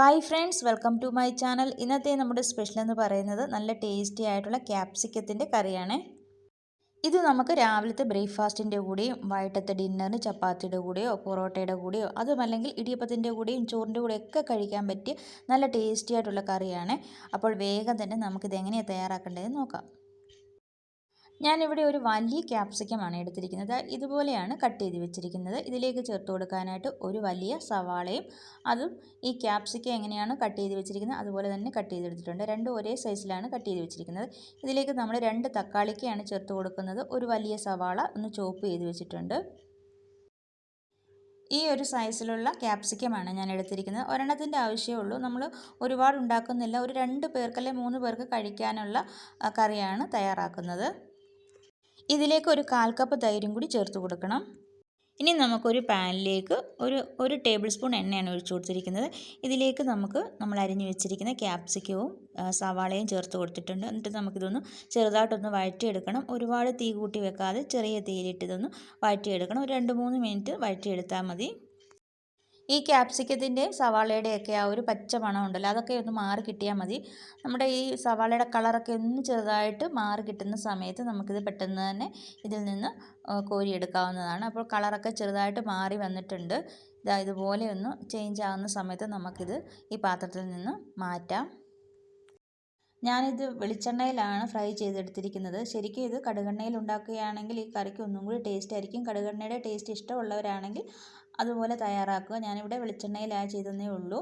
Hi friends welcome to my channel ഇന്നത്തെ നമ്മുടെ special എന്ന് പറയുന്നത് നല്ല ടേസ്റ്റി ആയിട്ടുള്ള ക്യാപ്സിക്കത്തിന്റെ കറിയാണ്. ഇത് നമുക്ക് രാവിലത്തെ ബ്രേക്ക്ഫാസ്റ്റിന്റെ കൂടെയും വൈകിട്ടത്തെ ഡിന്നറിന് ചപ്പാത്തിയുടെ കൂടെയോ പൊറോട്ടയുടെ കൂടെയോ അതുമല്ലെങ്കിൽ ഇടിയപ്പത്തിന്റെ കൂടെയും ചോറിന്റെ കൂടെയും ഒക്കെ കഴിക്കാൻ പറ്റിയ നല്ല ടേസ്റ്റി ആയിട്ടുള്ള കറിയാണ്. അപ്പോൾ വേഗം തന്നെ നമുക്കിത് എങ്ങനെയാണ് തയ്യാറാക്കേണ്ടതെന്ന് നോക്കാം. ഞാനിവിടെ ഒരു വലിയ ക്യാപ്സിക്കമാണ് എടുത്തിരിക്കുന്നത്. ഇതുപോലെയാണ് കട്ട് ചെയ്ത് വെച്ചിരിക്കുന്നത്. ഇതിലേക്ക് ചേർത്ത് കൊടുക്കാനായിട്ട് ഒരു വലിയ സവാളയും അതും ഈ ക്യാപ്സിക്ക എങ്ങനെയാണ് കട്ട് ചെയ്ത് വെച്ചിരിക്കുന്നത് അതുപോലെ തന്നെ കട്ട് ചെയ്തെടുത്തിട്ടുണ്ട്. രണ്ടും ഒരേ സൈസിലാണ് കട്ട് ചെയ്ത് വെച്ചിരിക്കുന്നത്. ഇതിലേക്ക് നമ്മൾ രണ്ട് തക്കാളിക്കയാണ് ചേർത്ത് കൊടുക്കുന്നത്. ഒരു വലിയ സവാള ഒന്ന് ചോപ്പ് ചെയ്ത് വെച്ചിട്ടുണ്ട്. ഈ ഒരു സൈസിലുള്ള ക്യാപ്സിക്കമാണ് ഞാൻ എടുത്തിരിക്കുന്നത്. ഒരെണ്ണത്തിന്റെ ആവശ്യമേ നമ്മൾ ഒരുപാട് ഉണ്ടാക്കുന്നില്ല. ഒരു രണ്ട് പേർക്കല്ലേ മൂന്ന് പേർക്ക് കഴിക്കാനുള്ള കറിയാണ് തയ്യാറാക്കുന്നത്. ഇതിലേക്ക് ഒരു കാൽ കപ്പ് തൈരും കൂടി ചേർത്ത് കൊടുക്കണം. ഇനി നമുക്കൊരു പാനിലേക്ക് ഒരു ഒരു ടേബിൾ സ്പൂൺ എണ്ണയാണ് ഒഴിച്ചു കൊടുത്തിരിക്കുന്നത്. ഇതിലേക്ക് നമുക്ക് നമ്മൾ അരിഞ്ഞു വെച്ചിരിക്കുന്ന ക്യാപ്സിക്കവും സവാളയും ചേർത്ത് കൊടുത്തിട്ടുണ്ട്. എന്നിട്ട് നമുക്കിതൊന്ന് ചെറുതായിട്ടൊന്ന് വഴറ്റിയെടുക്കണം. ഒരുപാട് തീ കൂട്ടി വെക്കാതെ ചെറിയ തീയിലിട്ട് ഇതൊന്ന് വഴറ്റിയെടുക്കണം. ഒരു രണ്ട് മൂന്ന് മിനിറ്റ് വഴറ്റിയെടുത്താൽ മതി. ഈ ക്യാപ്സിക്കത്തിന്റെ സവാളയുടെയൊക്കെ ആ ഒരു പച്ച മണം ഉണ്ടല്ലോ അതൊക്കെ ഒന്ന് മാറി കിട്ടിയാൽ മതി. നമ്മുടെ ഈ സവാളയുടെ കളറൊക്കെ ഒന്ന് ചെറുതായിട്ട് മാറി കിട്ടുന്ന സമയത്ത് നമുക്കിത് പെട്ടെന്ന് തന്നെ ഇതിൽ നിന്ന് കോരിയെടുക്കാവുന്നതാണ്. അപ്പോൾ കളറൊക്കെ ചെറുതായിട്ട് മാറി വന്നിട്ടുണ്ട്. ഇതാ ഇതുപോലെ ഒന്ന് ചേഞ്ച് ആവുന്ന സമയത്ത് നമുക്കിത് ഈ പാത്രത്തിൽ നിന്ന് മാറ്റാം. ഞാനിത് വെളിച്ചെണ്ണയിലാണ് ഫ്രൈ ചെയ്തെടുത്തിരിക്കുന്നത്. ശരിക്കും ഇത് കടുകെണ്ണയിൽ ഉണ്ടാക്കുകയാണെങ്കിൽ ഈ കറിക്ക് ഒന്നും കൂടി ടേസ്റ്റ് ആയിരിക്കും. കടുകെണ്ണയുടെ ടേസ്റ്റ് ഇഷ്ടമുള്ളവരാണെങ്കിൽ അതുപോലെ തയ്യാറാക്കുക. ഞാനിവിടെ വെളിച്ചെണ്ണയിലാണ് ചെയ്തതേ ഉള്ളൂ.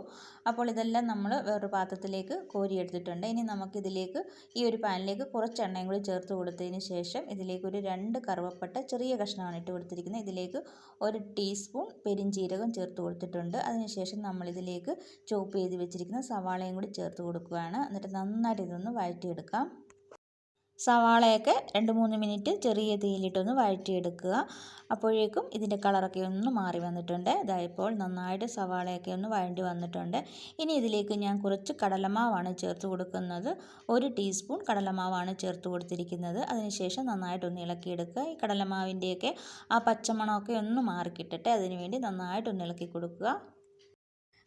അപ്പോൾ ഇതെല്ലാം നമ്മൾ വേറൊരു പാത്രത്തിലേക്ക് കോരിയെടുത്തിട്ടുണ്ട്. ഇനി നമുക്കിതിലേക്ക് ഈ ഒരു പാനിലേക്ക് കുറച്ച് എണ്ണയും കൂടി ചേർത്ത് കൊടുത്തതിന് ശേഷം ഇതിലേക്ക് ഒരു രണ്ട് കറുവപ്പട്ട ചെറിയ കഷ്ണമാണ് ഇട്ട് കൊടുത്തിരിക്കുന്നത്. ഇതിലേക്ക് ഒരു ടീസ്പൂൺ പെരിഞ്ചീരകം ചേർത്ത് കൊടുത്തിട്ടുണ്ട്. അതിനുശേഷം നമ്മളിതിലേക്ക് ചോപ്പ് ചെയ്ത് വെച്ചിരിക്കുന്ന സവാളയും കൂടി ചേർത്ത് കൊടുക്കുകയാണ്. എന്നിട്ട് നന്നായിട്ട് ഇതൊന്ന് വഴറ്റിയെടുക്കാം. സവാളയൊക്കെ രണ്ട് മൂന്ന് മിനിറ്റ് ചെറിയ തീയിലിട്ടൊന്ന് വഴറ്റിയെടുക്കുക. അപ്പോഴേക്കും ഇതിന്റെ കളറൊക്കെ ഒന്ന് മാറി വന്നിട്ടുണ്ട്. ഇതായപ്പോൾ നന്നായിട്ട് സവാളയൊക്കെ ഒന്ന് വഴണ്ടി വന്നിട്ടുണ്ട്. ഇനി ഇതിലേക്ക് ഞാൻ കുറച്ച് കടലമാവാണ് ചേർത്ത് കൊടുക്കുന്നത്. ഒരു ടീസ്പൂൺ കടലമാവാണ് ചേർത്ത് കൊടുത്തിരിക്കുന്നത്. അതിനുശേഷം നന്നായിട്ടൊന്ന് ഇളക്കിയെടുക്കുക. ഈ കടലമാവിന്റെയൊക്കെ ആ പച്ചമണമൊക്കെ ഒന്ന് മാറിക്കിട്ടട്ടെ. അതിനുവേണ്ടി നന്നായിട്ടൊന്ന് ഇളക്കി കൊടുക്കുക.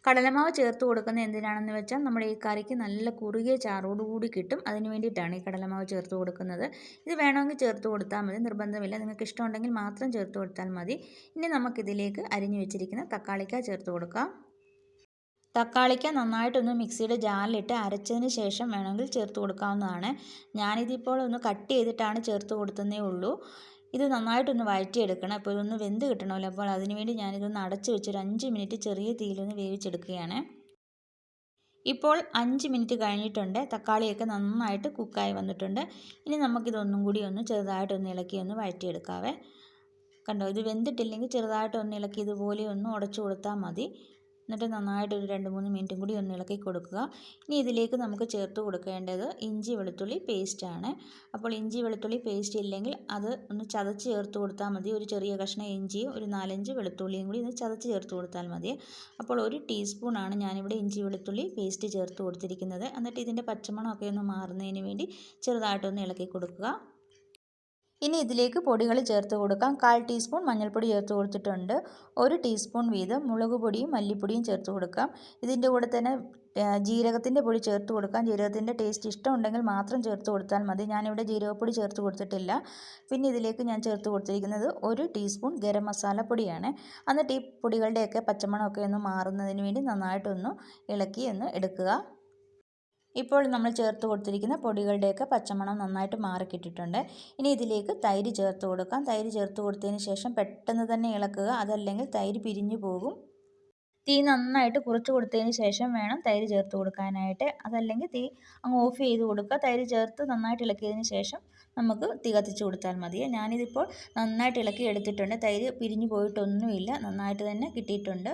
കടലമാവ് ചേർത്ത് കൊടുക്കുന്നത് എന്തിനാണെന്ന് വെച്ചാൽ നമ്മുടെ ഈ കറിക്ക് നല്ല കുറുകിയ ചാറോടുകൂടി കിട്ടും. അതിന് വേണ്ടിയിട്ടാണ് ഈ കടലമാവ് ചേർത്ത് കൊടുക്കുന്നത്. ഇത് വേണമെങ്കിൽ ചേർത്ത് കൊടുത്താൽ മതി. നിർബന്ധമില്ല. നിങ്ങൾക്ക് ഇഷ്ടമുണ്ടെങ്കിൽ മാത്രം ചേർത്ത് കൊടുത്താൽ മതി. ഇനി നമുക്കിതിലേക്ക് അരിഞ്ഞു വെച്ചിരിക്കുന്ന തക്കാളിക്ക ചേർത്ത് കൊടുക്കാം. തക്കാളിക്ക നന്നായിട്ടൊന്ന് മിക്സിയുടെ ജാറിലിട്ട് അരച്ചതിന് ശേഷം വേണമെങ്കിൽ ചേർത്ത് കൊടുക്കാവുന്നതാണ്. ഞാനിതിപ്പോൾ ഒന്ന് കട്ട് ചെയ്തിട്ടാണ് ചേർത്ത് കൊടുത്തതേ ഉള്ളൂ. ഇത് നന്നായിട്ടൊന്ന് വഴറ്റിയെടുക്കണം. അപ്പോൾ ഇതൊന്ന് വെന്ത് കിട്ടണമല്ലോ. അപ്പോൾ അതിനുവേണ്ടി ഞാനിതൊന്ന് അടച്ച് വെച്ചൊരു അഞ്ച് മിനിറ്റ് ചെറിയ തീയിലൊന്ന് വേവിച്ചെടുക്കുകയാണ്. ഇപ്പോൾ അഞ്ച് മിനിറ്റ് കഴിഞ്ഞിട്ടുണ്ട്. തക്കാളിയൊക്കെ നന്നായിട്ട് കുക്കായി വന്നിട്ടുണ്ട്. ഇനി നമുക്കിതൊന്നും കൂടി ഒന്ന് ചെറുതായിട്ടൊന്ന് ഇളക്കി ഒന്ന് വഴറ്റിയെടുക്കാവേ. കണ്ടോ? ഇത് വെന്തിട്ടില്ലെങ്കിൽ ചെറുതായിട്ടൊന്ന് ഇളക്കി ഇതുപോലെ ഒന്ന് ഉടച്ചു കൊടുത്താൽ മതി. എന്നിട്ട് നന്നായിട്ട് ഒരു രണ്ട് മൂന്ന് മിനിറ്റും കൂടി ഒന്ന് ഇളക്കി കൊടുക്കുക. ഇനി ഇതിലേക്ക് നമുക്ക് ചേർത്ത് കൊടുക്കേണ്ടത് ഇഞ്ചി വെളുത്തുള്ളി പേസ്റ്റാണ് അപ്പോൾ ഇഞ്ചി വെളുത്തുള്ളി പേസ്റ്റ് ഇല്ലെങ്കിൽ അത് ഒന്ന് ചതച്ച് ചേർത്ത് കൊടുത്താൽ മതി. ഒരു ചെറിയ കഷ്ണം ഇഞ്ചിയും ഒരു നാലഞ്ച് വെളുത്തുള്ളിയും കൂടി ഒന്ന് ചതച്ച് ചേർത്ത് കൊടുത്താൽ മതി. അപ്പോൾ ഒരു ടീസ്പൂണാണ് ഞാനിവിടെ ഇഞ്ചി വെളുത്തുള്ളി പേസ്റ്റ് ചേർത്ത് കൊടുത്തിരിക്കുന്നത്. എന്നിട്ട് ഇതിന്റെ പച്ചമണമൊക്കെ ഒന്ന് മാറുന്നതിന് വേണ്ടി ചെറുതായിട്ടൊന്ന് ഇളക്കി കൊടുക്കുക. ഇനി ഇതിലേക്ക് പൊടികൾ ചേർത്ത് കൊടുക്കാം. കാൽ ടീസ്പൂൺ മഞ്ഞൾപ്പൊടി ചേർത്ത് കൊടുത്തിട്ടുണ്ട്. ഒരു ടീസ്പൂൺ വീതം മുളക് പൊടിയും മല്ലിപ്പൊടിയും ചേർത്ത് കൊടുക്കാം. ഇതിന്റെ കൂടെ തന്നെ ജീരകത്തിന്റെ പൊടി ചേർത്ത് കൊടുക്കാം. ജീരകത്തിന്റെ ടേസ്റ്റ് ഇഷ്ടമുണ്ടെങ്കിൽ മാത്രം ചേർത്ത് കൊടുത്താൽ മതി. ഞാനിവിടെ ജീരകപ്പൊടി ചേർത്ത് കൊടുത്തിട്ടില്ല. പിന്നെ ഇതിലേക്ക് ഞാൻ ചേർത്ത് കൊടുത്തിരിക്കുന്നത് ഒരു ടീസ്പൂൺ ഗരം മസാല പൊടിയാണ്. എന്നിട്ട് ഈ പൊടികളുടെയൊക്കെ പച്ചമണമൊക്കെ ഒന്ന് മാറുന്നതിന് വേണ്ടി നന്നായിട്ടൊന്ന് ഇളക്കി ഒന്ന് എടുക്കുക. ഇപ്പോൾ നമ്മൾ ചേർത്ത് കൊടുത്തിരിക്കുന്ന പൊടികളുടെയൊക്കെ പച്ചമണം നന്നായിട്ട് മാറിക്കിട്ടിട്ടുണ്ട്. ഇനി ഇതിലേക്ക് തൈര് ചേർത്ത് കൊടുക്കാം. തൈര് ചേർത്ത് കൊടുത്തതിന് ശേഷം പെട്ടെന്ന് തന്നെ ഇളക്കുക. അതല്ലെങ്കിൽ തൈര് പിരിഞ്ഞു പോകും. തീ നന്നായിട്ട് കുറച്ച് കൊടുത്തതിന് ശേഷം വേണം തൈര് ചേർത്ത് കൊടുക്കാനായിട്ട്. അതല്ലെങ്കിൽ തീ അങ്ങ് ഓഫ് ചെയ്ത് കൊടുക്കുക. തൈര് ചേർത്ത് നന്നായിട്ട് ഇളക്കിയതിന് ശേഷം നമുക്ക് തീ കത്തിച്ച് കൊടുത്താൽ മതി. ഞാനിതിപ്പോൾ നന്നായിട്ട് ഇളക്കി എടുത്തിട്ടുണ്ട്. തൈര് പിരിഞ്ഞു പോയിട്ടൊന്നുമില്ല. നന്നായിട്ട് തന്നെ കിട്ടിയിട്ടുണ്ട്.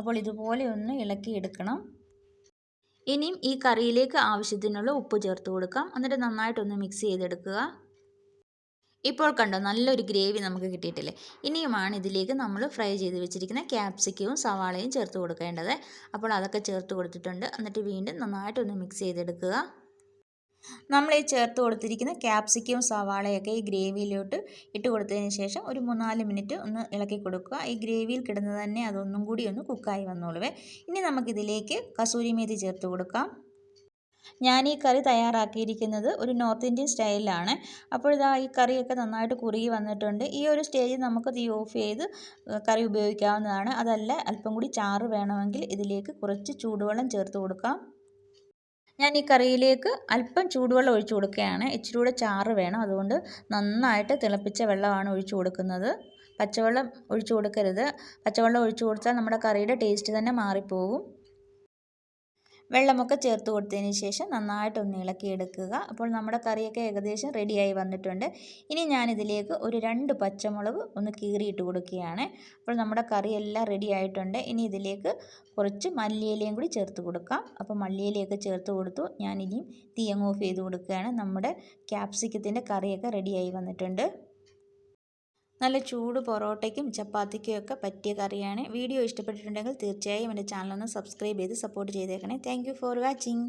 അപ്പോൾ ഇതുപോലെ ഒന്ന് ഇളക്കി എടുക്കണം. ഇനിയും ഈ കറിയിലേക്ക് ആവശ്യത്തിനുള്ള ഉപ്പ് ചേർത്ത് കൊടുക്കാം. എന്നിട്ട് നന്നായിട്ടൊന്ന് മിക്സ് ചെയ്തെടുക്കുക. ഇപ്പോൾ കണ്ടോ നല്ലൊരു ഗ്രേവി നമുക്ക് കിട്ടിയിട്ടില്ലേ? ഇനിയുമാണ് ഇതിലേക്ക് നമ്മൾ ഫ്രൈ ചെയ്ത് വെച്ചിരിക്കുന്ന ക്യാപ്സിക്കവും സവാളയും ചേർത്ത് കൊടുക്കേണ്ടത്. അപ്പോൾ അതൊക്കെ ചേർത്ത് കൊടുത്തിട്ടുണ്ട്. എന്നിട്ട് വീണ്ടും നന്നായിട്ടൊന്ന് മിക്സ് ചെയ്തെടുക്കുക. നമ്മൾ ഈ ചേർത്ത് കൊടുത്തിരിക്കുന്ന ക്യാപ്സിക്കവും സവാളയൊക്കെ ഈ ഗ്രേവിയിലോട്ട് ഇട്ട് കൊടുത്തതിന് ശേഷം ഒരു മൂന്നാൽ മിനിറ്റ് ഒന്ന് ഇളക്കി കൊടുക്കുക. ഈ ഗ്രേവിയിൽ കിടന്ന് തന്നെ അതൊന്നും കൂടി ഒന്ന് കുക്കായി വന്നോളുവേ. ഇനി നമുക്കിതിലേക്ക് കസൂരി മേതി ചേർത്ത് കൊടുക്കാം. ഞാൻ ഈ കറി തയ്യാറാക്കിയിരിക്കുന്നത് ഒരു നോർത്ത് ഇന്ത്യൻ സ്റ്റൈലിലാണ്. അപ്പോൾ ഇതാ ഈ കറിയൊക്കെ നന്നായിട്ട് കുറുകി വന്നിട്ടുണ്ട്. ഈ ഒരു സ്റ്റേജിൽ നമുക്ക് തീ ഓഫ് ചെയ്ത് കറി ഉപയോഗിക്കാവുന്നതാണ്. അതല്ല അല്പം കൂടി ചാറ് വേണമെങ്കിൽ ഇതിലേക്ക് കുറച്ച് ചൂടുവെള്ളം ചേർത്ത് കൊടുക്കാം. ഞാൻ ഈ കറിയിലേക്ക് അല്പം ചൂടുവെള്ളം ഒഴിച്ചു കൊടുക്കുകയാണ്. ഇച്ചിരി കൂടെ ചാറ് വേണം. അതുകൊണ്ട് നന്നായിട്ട് തിളപ്പിച്ച വെള്ളമാണ് ഒഴിച്ചു കൊടുക്കുന്നത്. പച്ചവെള്ളം ഒഴിച്ചു കൊടുക്കരുത്. പച്ചവെള്ളം ഒഴിച്ചു കൊടുത്താൽ നമ്മുടെ കറിയുടെ ടേസ്റ്റ് തന്നെ മാറിപ്പോകും വെള്ളമൊക്കെ ചേർത്ത് കൊടുത്തതിന് ശേഷം നന്നായിട്ടൊന്ന് ഇളക്കിയെടുക്കുക. അപ്പോൾ നമ്മുടെ കറിയൊക്കെ ഏകദേശം റെഡിയായി വന്നിട്ടുണ്ട്. ഇനി ഞാനിതിലേക്ക് ഒരു രണ്ട് പച്ചമുളക് ഒന്ന് കീറിയിട്ട് കൊടുക്കുകയാണ്. അപ്പോൾ നമ്മുടെ കറിയെല്ലാം റെഡി ആയിട്ടുണ്ട്. ഇനി ഇതിലേക്ക് കുറച്ച് മല്ലിയിലയും കൂടി ചേർത്ത് കൊടുക്കാം. അപ്പോൾ മല്ലിയിലയൊക്കെ ചേർത്ത് കൊടുത്തു ഞാനിനിയും തീയങ്ങ് ഓഫ് ചെയ്ത് കൊടുക്കുകയാണ്. നമ്മുടെ ക്യാപ്സിക്കത്തിന്റെ കറിയൊക്കെ റെഡിയായി വന്നിട്ടുണ്ട്. നല്ല ചൂട് പൊറോട്ടയ്ക്കും ചപ്പാത്തിക്കുമൊക്കെ പറ്റിയ കറിയാണ്. വീഡിയോ ഇഷ്ടപ്പെട്ടിട്ടുണ്ടെങ്കിൽ തീർച്ചയായും എന്റെ ചാനലൊന്ന് സബ്സ്ക്രൈബ് ചെയ്ത് സപ്പോർട്ട് ചെയ്തേക്കണേ. Thank for watching